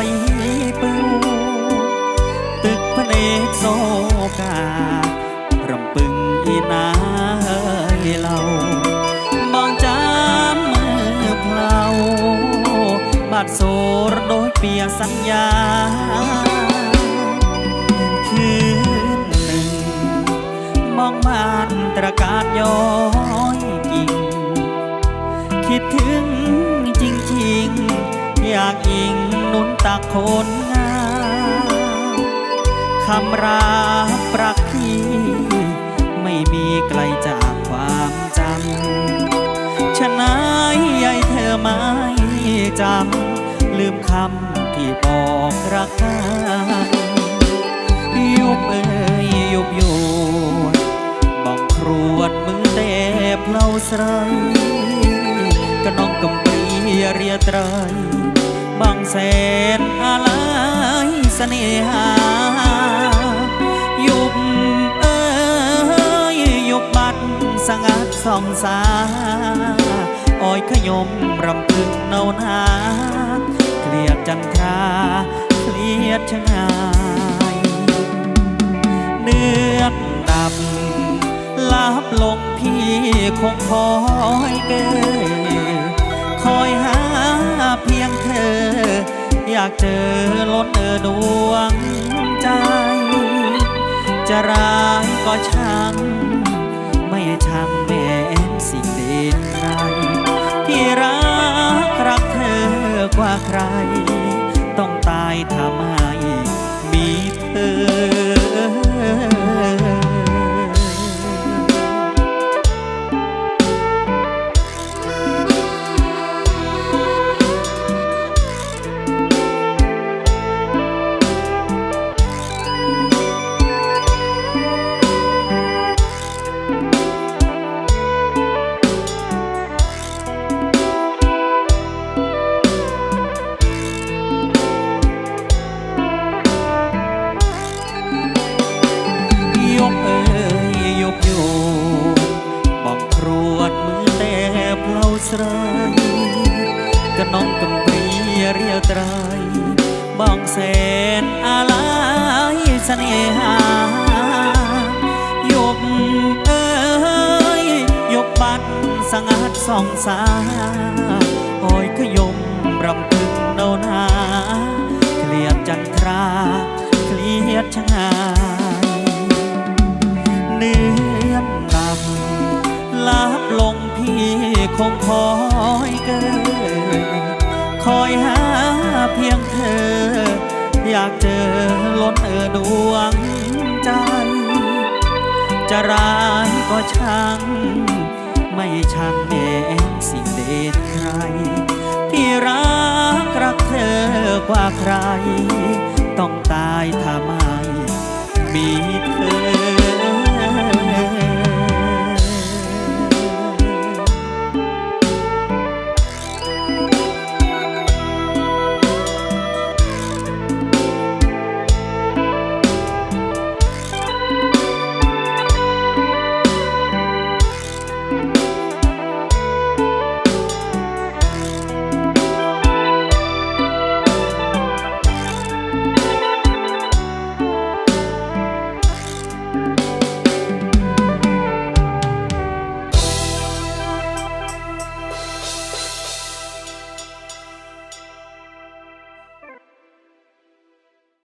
ปลิวตึกพระเนกโซการำปึงอีนาเอ้ยเรามองจามมือเพลาบาดโซรโดยเปียสัญญา คืนหนึ่ง มองมานตระการย้อยกิ่งคิดถึง อยากอิงนุนตักคนงามคำราปรักที่ไม่มีไกลจากความจำฉะนั้นยายเธอไม่จำลืมคำที่บอกรักกันยุบเอ้ยยุบอยู่บอกครวดมือเตะเพลาสรายกระน้องกำปรีเรียไตรย บางแสนอะไรเสน่หา ยุบเอ้ยยุบบัดสงัดส่องสาอ้อยขยมรำพึงเนานาเคลียดจันทราเคลียดชะงายเนื้อดับลับลงพี่คงคอยเกอ คอยหาเพียงเธอ อยากเจอล้นเออดวงใจ จะร้ายก็ช่าง ស្រ័យក្នុងកំព្រារាត្រាយបងសែនអាឡាយសនេហាយប់អើយយប់បាត់សង្ហាត់សងសាអើយខ្ញុំរំពឹងដូនណាឃ្លាតចន្ទ្រាឃ្លាតឆ្ងា มเออดวงใจจะร้ายก็ช่าง ไม่ช่างแม้สิเด็ดใคร ที่รักรักเธอกว่าใคร ต้องตายทำไมมีเธอ